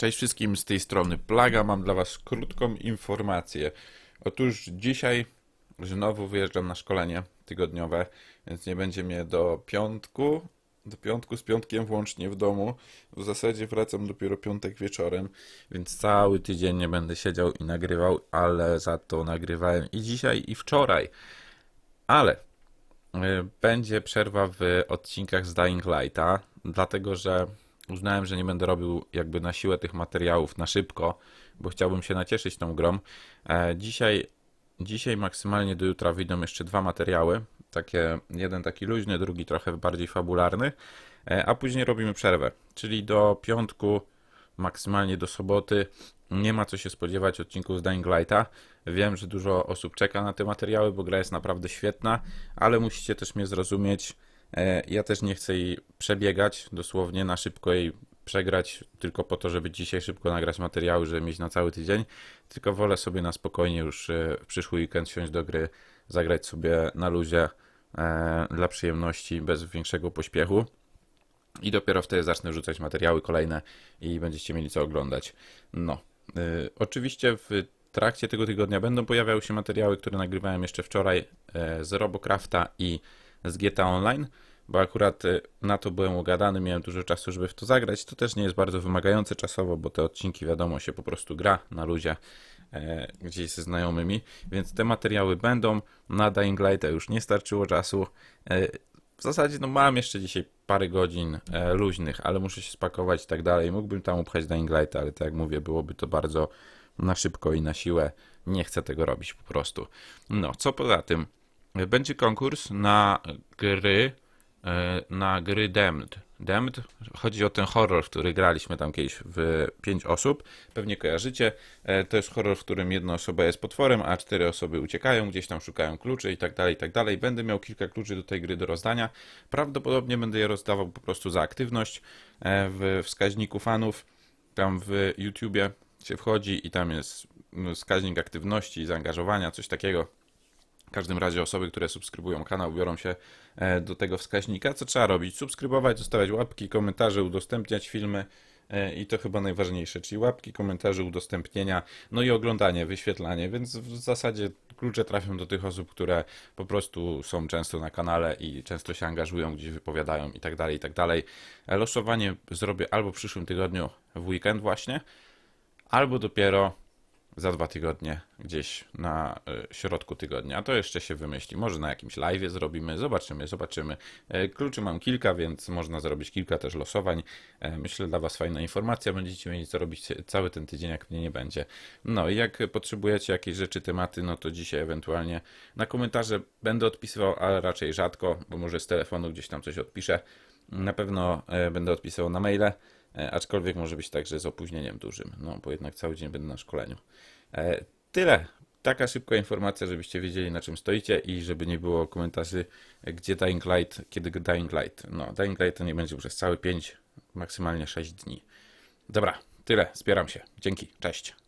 Cześć wszystkim, z tej strony Plaga. Mam dla Was krótką informację. Otóż dzisiaj znowu wyjeżdżam na szkolenie tygodniowe, więc nie będzie mnie do piątku. Do piątku z piątkiem włącznie w domu. W zasadzie wracam dopiero piątek wieczorem, więc cały tydzień nie będę siedział i nagrywał, ale za to nagrywałem i dzisiaj, i wczoraj. Ale y, będzie przerwa w odcinkach z Dying Lighta, dlatego że uznałem, że nie będę robił jakby na siłę tych materiałów na szybko, bo chciałbym się nacieszyć tą grą. E, Dzisiaj, dzisiaj maksymalnie do jutra wyjdą jeszcze dwa materiały. Takie, jeden taki luźny, drugi trochę bardziej fabularny, e, a później robimy przerwę, czyli do piątku, maksymalnie do soboty. Nie ma co się spodziewać odcinków z Dying Lighta. Wiem, że dużo osób czeka na te materiały, bo gra jest naprawdę świetna, ale musicie też mnie zrozumieć. E, Ja też nie chcę jej przebiegać, dosłownie na szybko jej przegrać, tylko po to, żeby dzisiaj szybko nagrać materiały, żeby mieć na cały tydzień. Tylko wolę sobie na spokojnie już e, w przyszły weekend siąść do gry, zagrać sobie na luzie e, dla przyjemności, bez większego pośpiechu. I dopiero wtedy zacznę rzucać materiały kolejne i będziecie mieli co oglądać. No, y, oczywiście w trakcie tego tygodnia będą pojawiały się materiały, które nagrywałem jeszcze wczoraj e, z Robocrafta i z GTA Online, bo akurat e, na to byłem ugadany, miałem dużo czasu, żeby w to zagrać. To też nie jest bardzo wymagające czasowo, bo te odcinki, wiadomo, się po prostu gra na luzie e, gdzieś ze znajomymi, więc te materiały będą. Na Dying Lighta już nie starczyło czasu. E, w zasadzie no mam jeszcze dzisiaj parę godzin e, luźnych, ale muszę się spakować i tak dalej. Mógłbym tam upchać Dying Lighta, ale tak jak mówię, byłoby to bardzo na szybko i na siłę. Nie chcę tego robić po prostu. No, co poza tym? Będzie konkurs na gry, e, na gry Damned. Damned, chodzi o ten horror, który graliśmy tam kiedyś w pięć osób. Pewnie kojarzycie. E, To jest horror, w którym jedna osoba jest potworem, a cztery osoby uciekają, gdzieś tam szukają kluczy i tak dalej, i tak dalej. Będę miał kilka kluczy do tej gry do rozdania. Prawdopodobnie będę je rozdawał po prostu za aktywność e, w wskaźniku fanów. Tam w YouTubie się wchodzi i tam jest no, wskaźnik aktywności, zaangażowania, coś takiego. W każdym razie osoby, które subskrybują kanał, biorą się e, do tego wskaźnika. Co trzeba robić? Subskrybować, zostawiać łapki, komentarze, udostępniać filmy e, i to chyba najważniejsze, czyli łapki, komentarze, udostępnienia, no i oglądanie, wyświetlanie, więc w zasadzie klucze trafią do tych osób, które po prostu są często na kanale i często się angażują, gdzieś wypowiadają i tak dalej, i tak dalej. Losowanie zrobię albo w przyszłym tygodniu w weekend właśnie, albo dopiero za dwa tygodnie, gdzieś na e, środku tygodnia. To jeszcze się wymyśli. Może na jakimś live zrobimy, zobaczymy, zobaczymy. E, Kluczy mam kilka, więc można zrobić kilka też losowań. E, Myślę dla Was fajna informacja. Będziecie mieli co robić cały ten tydzień, jak mnie nie będzie. No i jak potrzebujecie jakieś rzeczy, tematy, no to dzisiaj ewentualnie na komentarze będę odpisywał, ale raczej rzadko, bo może z telefonu gdzieś tam coś odpiszę. Na pewno będę odpisywał na maile. E, aczkolwiek może być także z opóźnieniem dużym, no bo jednak cały dzień będę na szkoleniu. E, tyle. Taka szybka informacja, żebyście wiedzieli na czym stoicie i żeby nie było komentarzy, e, gdzie Dying Light, kiedy Dying Light. No, Dying Light to nie będzie przez cały 5, maksymalnie 6 dni. Dobra, tyle. Zbieram się. Dzięki. Cześć.